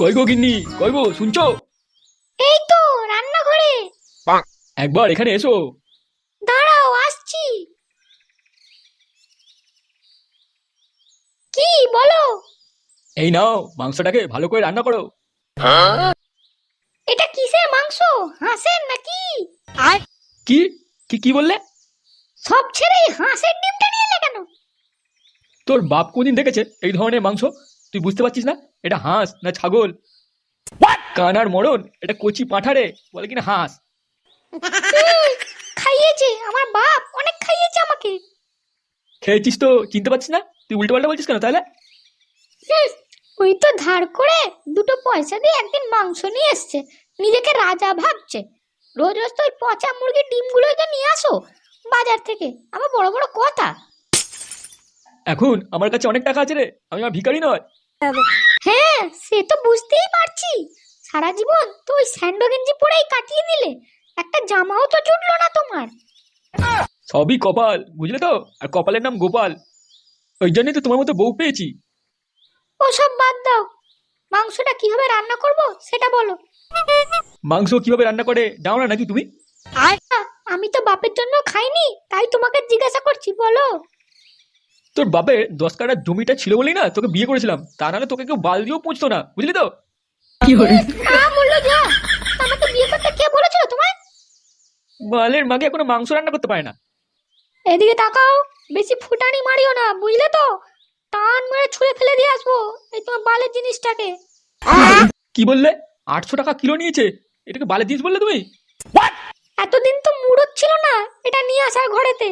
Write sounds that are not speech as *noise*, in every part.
কই গো গিন্নি? কই গো শুনছো? এই তো রান্নাঘরে একবার এখানে এসো। দাঁড়াও আসছি। কি বলো? এই নাও মাংসটাকে ভালো করে রান্না করো। এটা কিসের মাংস? হাঁসের নাকি? কি? কি কি বললে? সব ছেড়ে হাঁসের ডিমটা নিয়ে এলে কেন? তোর বাপ কোনদিন দেখেছে এই ধরনের মাংস? তুই বুঝতে পারছিস না? এটা হাঁস না ছাগল? কানার মরণ? এটা কচি পাঠারে? বলে কিনা হাঁস? খাইয়েছে আমার বাপ অনেক খাইয়েছে আমাকে। খেয়েছিস তো চিনতে পারছিস না? তুই উল্টো পাল্টা বলছিস কেন তাহলে? ওই তো ধার করে দুটো পয়সা দিয়ে একদিন মাংস নিয়ে এসছে। নিজেকে রাজা ভাবছে। রোজ রোজ তো ওই পচা মুরগির ডিমগুলোই তো নিয়ে আসো বাজার থেকে। আমার বড় বড় কথা। এখন আমার কাছে অনেক টাকা আছে রে। আমি আর ভিখারি নয়। হ্যাঁ সে তো বুঝতেই পারছি। সারা জীবন তো ওই স্যান্ডো গেঞ্জি পরেই কাটিয়ে দিলে একটা জামাও তো জুটলো না তোমার। সবই কপাল বুঝলে তো? আর কপালের নাম গোপাল। ওই জন্যই তো তোমার মতো বউ পেয়েছি। ওসব বাদ দাও। মাংসটা কীভাবে রান্না করব সেটা বলো। মাংস কীভাবে রান্না করে দাও না নাকি তুমি? আহ, আমি তো বাপের জন্য খাইনি তাই তোমাকে জিজ্ঞাসা করছি বলো। তোর বাপের দশ কাটা জমিটা ছিল বলেই না তোকে বিয়ে করেছিলাম। তা নাহলে তোকে কেউ বাল দিয়েও পুঁছতো না বুঝলি তো? আ বলল আমাকে বিয়ে করতে কে বলেছিল তোমায়? বালের মাগে এখনও মাংস রান্না করতে পারে না। এদিকে তাকাও বেশি ফুটানি মারিও না বুঝলে তো? টান মেরে ছুঁড়ে ফেলে দিয়ে আসব এই তোমার বালের জিনিসটাকে। কি বললে? আটশো টাকা কিলো নিয়েছে এটাকে বালে দিস বললে তুমি? এতদিন তো মুড়ত ছিল না এটা নিয়ে আসার ঘরেতে।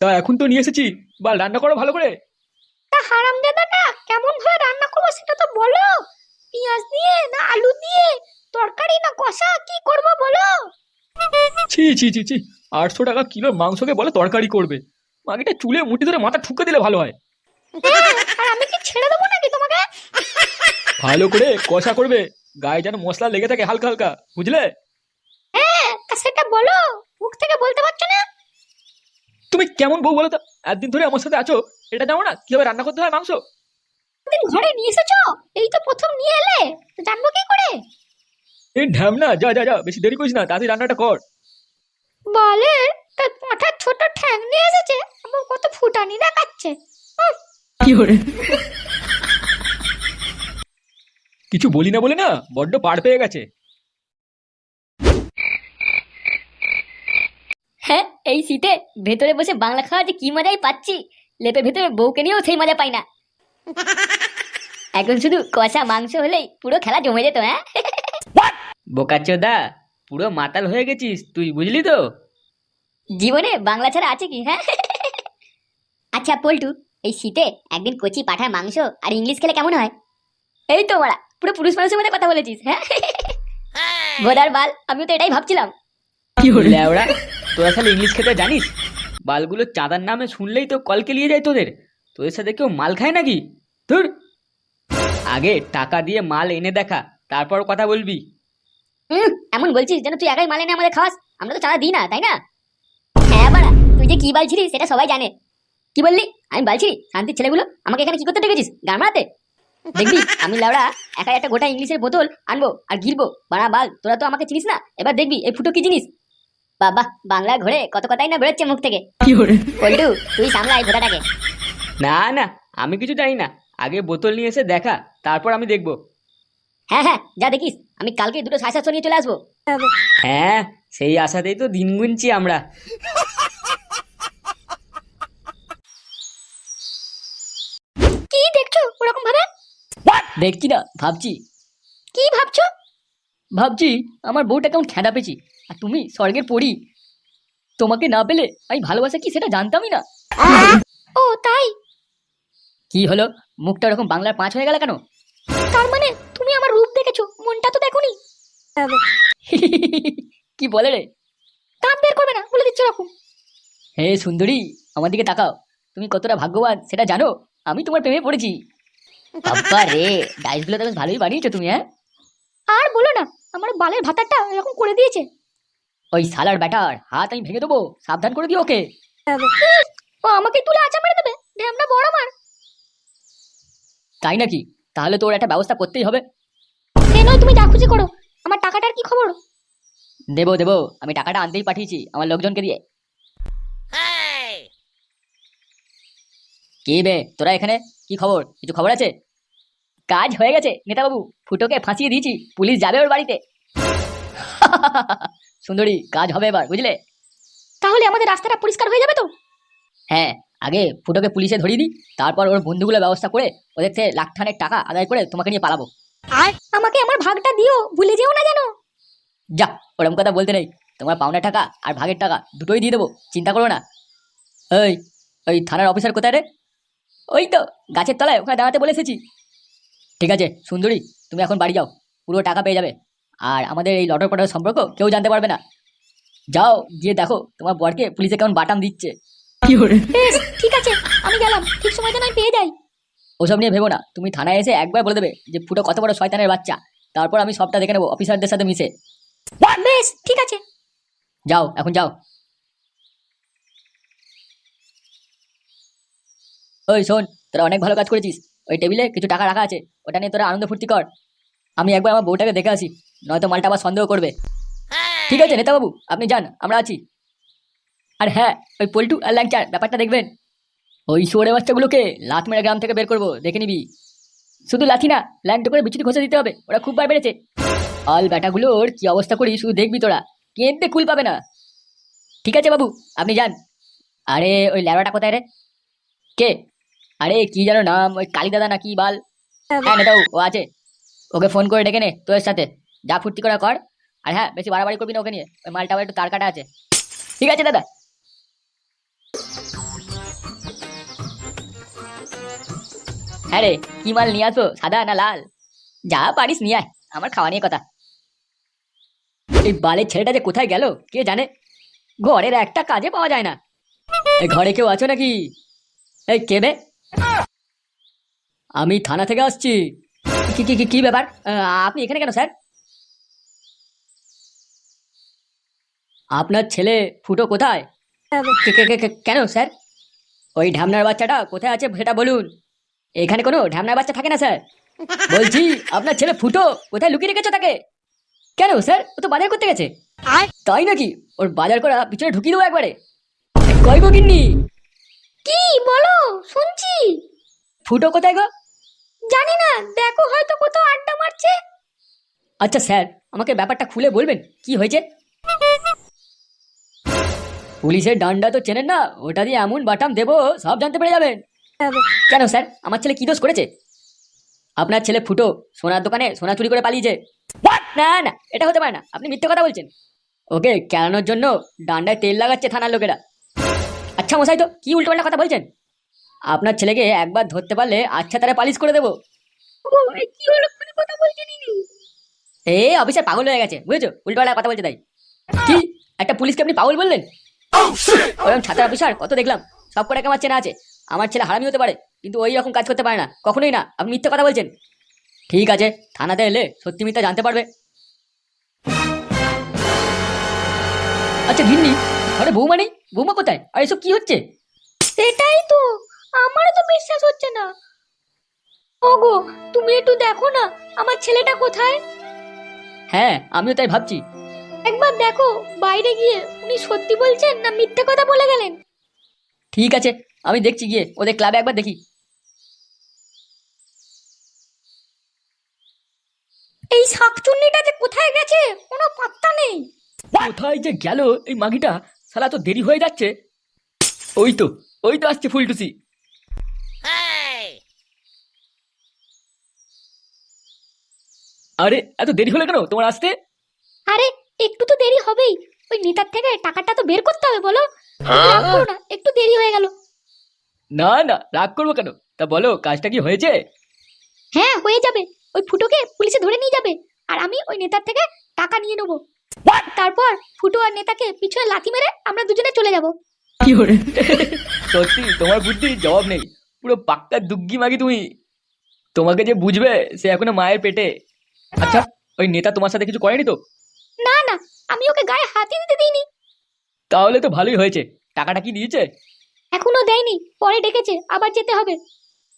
তা এখন তো নিয়ে এসেছি বাল রান্না করো ভালো করে। তা হারাম দাদাটা কেমন ভাবে রান্না করব সেটা তো বলো। পেঁয়াজ দিয়ে না আলু দিয়ে তরকারি না কষা কি করব বলো? ছি ছি ছি ছি আটশো টাকা কিলো মাংসকে বলে তরকারি করবে। মাগিটা চুলে মুঠি ধরে মাথা ঠুকে দিলে ভালো হয়। হ্যাঁ, আর আমি কি ছেড়ে দেবো নাকি তোমাকে? ভালো করে কষা করবে গায়ে যেন মশলা লেগে থাকে হালকা হালকা বুঝলে? হ্যাঁ তা সেটা বলো মুখ থেকে বলতে পারছ না? তুমি কেমন বউ বলো তো? একদিন ধরে আমার সাথে আছো এটা জানো না? কীভাবে রান্না করতে হয় মাংস? দিন ঘরে নিয়ে এসেছ? এই তো প্রথম নিয়ে এলে। তো জানব কি করে? এই ঢ্যাম না যা যা যা বেশি দেরি করিস না তাড়াতাড়ি রান্নাটা কর। বলে তার পাঁঠার ছোট ঠ্যাং নিয়ে এসেছে আমার কত ফুটানি দেখাচ্ছে। উফ, কিছু বলি না বলে না বড্ড পাড় পেয়ে গেছে হ্যাঁ এই শীতে ভেতরে বসে বাংলা খাওয়াতে কি মজাই পাচ্ছি লেপের ভেতরে বউকে নিয়েও সেই মজা পাই না। এখন শুধু কষা মাংস হলেই পুরো খেলা জমে যেত হ্যাঁ? বোকাচোদা পুরো মাতাল হয়ে গেছিস তুই বুঝলি তো? জীবনে বাংলা ছাড়া আছে কি হ্যাঁ? আচ্ছা পল্টু এই শীতে একদিন কচি পাঠার মাংস আর ইংলিশ খেলে কেমন হয়? এই তো মারা পুরো পুরুষ মানুষের মধ্যে কথা বলেছিস হ্যাঁ? ভোদার বাল আমিও তো এটাই ভাবছিলাম। ল্যাওড়া তোরা সালে ইংলিশ খেতে জানিস? বালগুলো চাঁদার নামে শুনলেই তো কলকে নিয়ে যায় তোদের। তোদের সাথে কেউ মাল খায় নাকি? ধুর। আগে টাকা দিয়ে মাল এনে দেখা, তারপর কথা বলবি। হুম, এমন বলছিস যেন তুই একাই মাল এনে আমাদের খাওয়াস। আমরা তো চাঁদা দিই না, তাই না? হ্যাঁ বাড়া, তুই যে কি বালছিলি সেটা সবাই জানে। কি বললি? আমি বলছি শান্তির ছেলেগুলো আমাকে এখানে কি করতে ডেকেছিস গান মারাতে? দেখবি, আমি লাউড়া, একাই একটা গোটা ইংলিশের বোতল আনব আর গিলবো। বাড়া, বাল, তোরা তো আমাকে চিনিস না? এবার দেখবি, এই ফুটো কি জিনিস? বাবা বাংলা ঘরে কত কথাই না বেরোচ্ছে মুখ থেকে। পল্টু তুই সামলাই ঘোড়াটাকে। না না আমি কিছু জানি না। আগে বোতল নিয়ে এসে দেখা তারপর আমি দেখব। হ্যাঁ হ্যাঁ যা দেখিস। আমি কালকে দুটো সাড়ে সাতশো নিয়ে চলে আসব। হ্যাঁ সেই আশাতেই তো দিন গুনছি আমরা। কি দেখছ ওরকম ভাবে? দেখছি না ভাবছি। কি ভাবছ? ভাবছি আমার বউটা কেমন খেঁদা পেয়েছি। আর তুমি স্বর্গের পড়ি তোমাকে না পেলে আমি ভালোবাসা কি সেটা জানতামই না। ও তাই? কি হলো? মুখটা ওরকম বাংলার পাঁচ হয়ে গেল কেন? তার মানে তুমি আমার রূপ দেখেছ মনটা তো দেখোনি। কি বলে রে? দাঁত বের করবে না বলে দিচ্ছ এরকম হে সুন্দরী আমার দিকে তাকাও। তুমি কতটা ভাগ্যবান সেটা জানো? আমি তোমার প্রেমে পড়েছি। বাবা রে ডাইসগুলো তো বেশ ভালোই বানিয়েছো তুমি হ্যাঁ? আর বলো না আমার বালের ভাতারটা এরকম করে দিয়েছে। ওই সালার ব্যাটার হাত আমি ভেঙে দেবো সাবধান করে দিও ওকে। ও আমাকে তুলে আচা মেরে দেবে ঢ্যামনা বড় আমার তাই নাকি? তাহলে তোর একটা ব্যবস্থা করতেই হবে। নয় তুমি যা খুশি করো আমার টাকাটার কি খবর? দেবো দেবো আমি টাকাটা আনতেই পাঠিয়েছি আমার লোকজনকে দিয়ে। কে বে তোরা এখানে? কি খবর? কিছু খবর আছে? কাজ হয়ে গেছে নেতাবাবু ফুটোকে ফাঁসিয়ে দিয়েছি পুলিশ যাবে ওর বাড়িতে। সুন্দরী কাজ হবে এবার বুঝলে? তাহলে আমাদের রাস্তাটা পরিষ্কার হয়ে যাবে তো? হ্যাঁ আগে ফুটোকে পুলিশে ধরিয়ে দিই তারপর ওর বন্ধুগুলো ব্যবস্থা করে ওদের থেকে লাখ খানেক টাকা আদায় করে তোমাকে নিয়ে পালাবো। আর আমাকে আমার ভাগটা দিও ভুলে যেও না যেন। যা ওরম কথা বলতে নেই। তোমার পাওনা টাকা আর ভাগের টাকা দুটোই দিয়ে দেবো চিন্তা করো না। ওই ওই থানার অফিসার কোথায় রে? ওই তো গাছের তলায় ওখানে দাঁড়াতে বলে এসেছি। ঠিক আছে সুন্দরী তুমি এখন বাড়ি যাও পুরো টাকা পেয়ে যাবে। আর আমাদের এই লটর পটর সম্পর্ক কেউ জানতে পারবে না। যাও গিয়ে দেখো তোমার বরকে পুলিশে কেমন বাটাম দিচ্ছে। বেশ ঠিক আছে আমি গেলাম। ঠিক সময় যেন আমি পেয়ে যাই। ওসব নিয়ে ভেবো না তুমি থানায় এসে একবার বলে দেবে যে ফুটো কত বড় শয়তানের বাচ্চা। তারপর আমি সবটা দেখে নেব অফিসারদের সাথে মিশে। বেশ ঠিক আছে। যাও এখন যাও। ওই শোন তোরা অনেক ভালো কাজ করেছিস। ওই টেবিলে কিছু টাকা রাখা আছে ওটা নিয়ে তোরা আনন্দ ফুর্তি কর। আমি একবার আমার বউটাকে দেখে আসি। নয়তো মালটা আবার সন্দেহ করবে। ঠিক আছে, নেতাবাবু, আপনি যান, আমরা আছি। আর হ্যাঁ ওই পল্টু আর ল্যাংচার, ব্যাপারটা দেখবেন। ওই শোরে বাচ্চাগুলোকে লাথ মেরে গ্রাম থেকে বের করব, দেখে নিবি। শুধু লাথি না, ল্যাংটো করে বিচুটি ঘষে দিতে হবে, ওরা খুব বার বেড়েছে অল ব্যাটাগুলোর কি অবস্থা করি, শুধু দেখবি তোরা। কেঁদতে কুল পাবে না। ঠিক আছে, বাবু, আপনি যান। আরে, ওই ল্যাবড়াটা কোথায় রে? কে? আরে, কি যেন নাম, ওই কালী দাদা না কি বাল? হ্যাঁ ও আছে। ওকে ফোন করে ডেকে নে তোর সাথে। যা ফুর্তি করা কর। আর হ্যাঁ বেশি বাড়াবাড়ি করবি না ওকে নিয়ে। ওই মালটা একটু তার কাটা আছে। ঠিক আছে, দাদা। হ্যাঁ রে, কি মাল নিয়ে আসো? সাদা না লাল? যা পারিস নিয়ে আমার খাওয়া নিয়ে কথা। এই বালের ছেলেটা যে কোথায় গেল, কে জানে? ঘরের একটা কাজে পাওয়া যায় না। ঘরে কেউ আছো নাকি? এই কে বে? আমি থানা থেকে আসছি। কি কি, কি- ব্যাপার? আপনি এখানে কেন, স্যার? আপনার ছেলে ফুটো কোথায়? কেন স্যার? ওই ঢ্যামনার বাচ্চাটা কোথায় আছে সেটা বলুন। এখানে কোনো ঢ্যামনার বাচ্চা থাকে না স্যার? বলছি আপনার ছেলে ফুটো কোথায় লুকিয়ে রেখেছো তাকে? কেন স্যার? ও তো বাজার করতে গেছে। তাই নাকি? ওর বাজার করা পিছনে ঢুকিয়ে দেবো একবারে। কই গো গিন্নি? কি বলো শুনছি। ফুটো কোথায় গো? জানি না দেখো হয়তো কোথাও আড্ডা মারছে। আচ্ছা স্যার আমাকে ব্যাপারটা খুলে বলবেন। কি হয়েছে? পুলিশের ডান্ডা তো চেনেন না ওটা দিয়ে এমন বাটাম দেবো সব জানতে পেরে যাবেন। কেন স্যার? আমার ছেলে কি দোষ করেছে? আপনার ছেলে ফুটো সোনার দোকানে সোনা চুরি করে পালিয়েছে। না না এটা হতে পারে না আপনি মিথ্যে কথা বলছেন। ওকে কেলানোর জন্য ডান্ডায় তেল লাগাচ্ছে থানার লোকেরা। আচ্ছা মশাই তো কি উল্টোপাল্টা কথা বলছেন? আপনার ছেলেকে একবার ধরতে পারলে আচ্ছা তারা পালিশ করে দেবো। এ অফিসার পাগল হয়ে গেছে বুঝেছ? উল্টোপাল্টা কথা বলছে তাই। কি? একটা পুলিশকে আপনি পাগল বললেন? ওরকম ছাত্র অফিসার কত দেখলাম। সব কটাকে আমার চেনা আছে। আমার ছেলে হারামি হতে পারে কিন্তু ওই রকম কাজ করতে পারে না। কখনোই না আপনি মিথ্যে কথা বলছেন। ঠিক আছে থানাতে এলে সত্যি মিথ্যা জানতে পারবে। আচ্ছা ঘিন্নি ঘরে বৌমা নেই? বৌমা কোথায়? আর এসব কি হচ্ছে? সেটাই তো আমারও তো বিশ্বাস হচ্ছে না। ওগো তুমি একটু দেখো না আমার ছেলেটা কোথায়? হ্যাঁ আমিও তাই ভাবছি। একবার দেখো বাইরে গিয়ে উনি সত্যি বলছেন না মিথ্যে কথা বলে গেলেন? ঠিক আছে আমি দেখছি গিয়ে ওদের ক্লাবে একবার দেখি। এই শাকচুন্নিটা যে কোথায় গেছে কোনো পাত্তা নেই। কোথায় যে গেল এই মাগিটা সালা তো দেরি হয়ে যাচ্ছে। ওই তো ওই তো আসছে ফুলটুসি আরে এত দেরি হলো কেন তোমার আসতে? আরে একটু তো দেরি হবেই। ওই নেতার থেকে টাকাটা তো বের করতে হবে বলো। রাগ করো না একটু দেরি হয়ে গেল। না না রাগ করব কেন? তা বলো কাজটা কি হয়েছে? হ্যাঁ হয়ে যাবে। ওই ফুটোকে পুলিশে ধরে নিয়ে যাবে। আর আমি ওই নেতার থেকে টাকা নিয়ে নেব। তারপর ফুটো আর নেতাকে পিছনে লাথি মেরে আমরা দুজনে চলে যাব। সত্যি তোমার বুদ্ধি জবাব নেই। পুরো পাক্কা দুগ্গি মাগি তুমি। তোমাকে যে বুঝবে সে এখনও মায়ের পেটে। আচ্ছা ওই নেতা তোমার সাথে কিছু করেনি তো? না না আমি ওকে গায়ে হাতই দিতে দিইনি। তাহলে তো ভালোই হয়েছে। টাকাটা কি দিয়েছে? এখনও দেয়নি পরে ডেকেছে আবার যেতে হবে।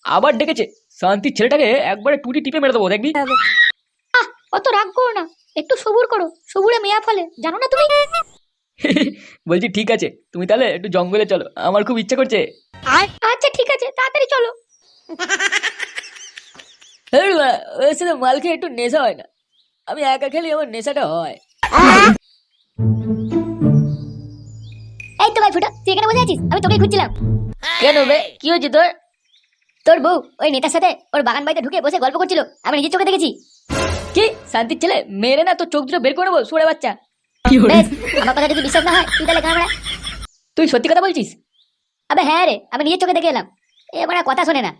আবার ডেকেছে? শান্তির ছেলেটাকে একবারে টুটি টিপে মেরে দেবো দেখবি? অত রাগ করো না একটু সবুর করো সবুরে মেয়া ফলে জানো না তুমি? *laughs* বলছি ঠিক আছে তুমি তাহলে একটু জঙ্গলে চলো আমার খুব ইচ্ছা করছে। আচ্ছা ঠিক আছে তাড়াতাড়ি চলো। ওর সাথে মাল খেয়ে একটু নেশা হয় না। আমি একা খেলে আমার নেশাটা হয়। এই তো ভাই ফুটো তুই এখানে বসে আছিস? আমি তোকে খুঁজছিলাম। কেন বে? কি হয়েছে তোর? তোর বউ ওই নেতার সাথে ওর বাগান বাড়িতে ঢুকে বসে গল্প করছিল। আমি নিজের চোখে দেখেছি। কি? শান্তির ছেলে? মেরে না তোর চোখ দুটো বের করে নেব? সুরে বাচ্চা। বেশ আমার কথা যদি বিশ্বাস না হয় তুই তাহলে গান তুই সত্যি কথা বলছিস? আবে হ্যাঁ রে আমি নিজের চোখে দেখে এলাম। এ আর কথা শোনে না।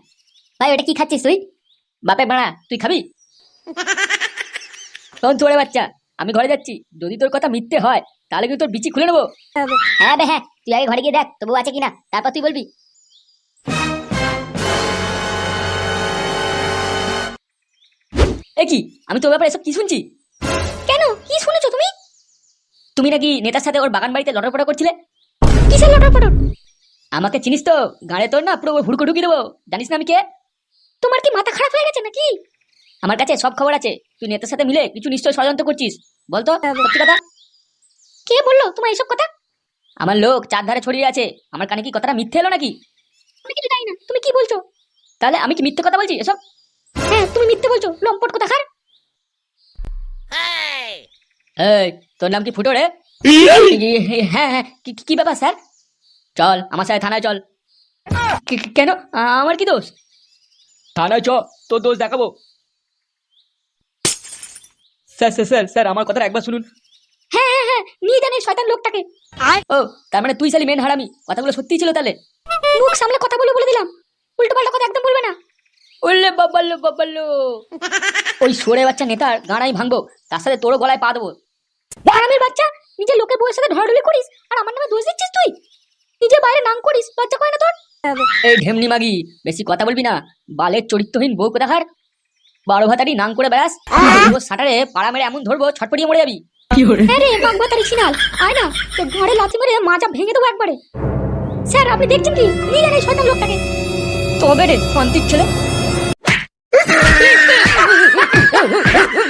ভাই ওটা কি খাচ্ছিস তুই? বাপে বাড়া তুই খাবি? শোন চোরে বাচ্চা। আমি ঘরে যাচ্ছি। যদি তোর কথা মিথ্যে হয় তাহলে কিন্তু তোর বিচি খুলে নেব। হ্যাঁ বে হ্যাঁ তুই আগে ঘরে গিয়ে দেখ তবু আছে কিনা। তারপর তুই বলবি। এ কি? আমি তোর ব্যাপারে এসব কি শুনছি? কেন? কি শুনেছো তুমি? তুমি নাকি নেতার সাথে ওর বাগান বাড়িতে লটরপটা করছিলে? কিসের লটর পটর আমাকে চিনিস তো গাড়ে তোর না পুরো হুড়কো ঢুকিয়ে দেবো। জানিস না আমি কে? তোমার কি মাথা খারাপ হয়ে গেছে নাকি? আমার কাছে সব খবর আছে। তুই নেতার সাথে মিলে কিছু নিশ্চয় ষড়যন্ত্র করছিস। বলতো? সত্যি কথা? কে বলল? তোমার এইসব কথা? আমার লোক চার ধারে ছড়িয়ে আছে। আমার কানে কি কথাটা মিথ্যে এলো নাকি? আমি কিছু জানি না। তুমি কি বলছো? তাহলে আমি কি মিথ্যে কথা বলছি এসব? হ্যাঁ তুমি মিথ্যে বলছো। লম্পট কথা খার। এই তোর নাম কি ফুটো রে? হ্যাঁ হ্যাঁ। কি- ব্যাপার স্যার? চল আমার সাথে থানায় চল। কেন? আমার কি দোষ? থানায় চ তোর দোষ দেখাবো। স্যার স্যার স্যার স্যার আমার কথাটা একবার শুনুন। হ্যাঁ হ্যাঁ হ্যাঁ নিয়ে জানি শয়তান লোকটাকে। ও তার মানে তুই সালি মেন হারামি। কথাগুলো সত্যিই ছিল তাহলে? মুখ সামলে কথা বলে বলে দিলাম। উল্টো পাল্টা কথা একদম বলবে না। উল্লে বাবাল্লো বাবাল্লো ওই সরে বাচ্চা নেতার গাড়াই ভাঙবো তার সাথে তোরও গলায় পা দেবো। আরামের বাচ্চা নিজের লোকের বউয়ের সাথে ধরাধরি করিস আর আমার নামে দোষ দিচ্ছিস তুই? নিজে বাইরে নাম করিস লজ্জা করে না তোর? এই ঢেমনি মাগি বেশি কথা বলবি না। বালের চরিত্রহীন বউ কোথাকার? বারো ভাতারি নাম করে বেড়াস সাঁটারে পাড়া মেরে এমন ধরবো ছটপটিয়ে মরে যাবি। আরে বাঘ ভাতারি না তোর ঘরে লাথি মেরে মাজা ভেঙে দেবো একবারে। স্যার আপনি দেখছেন কি? নিয়ে জানি শয়তান লোকটাকে। তবে রে শান্তির ছেলে। *laughs*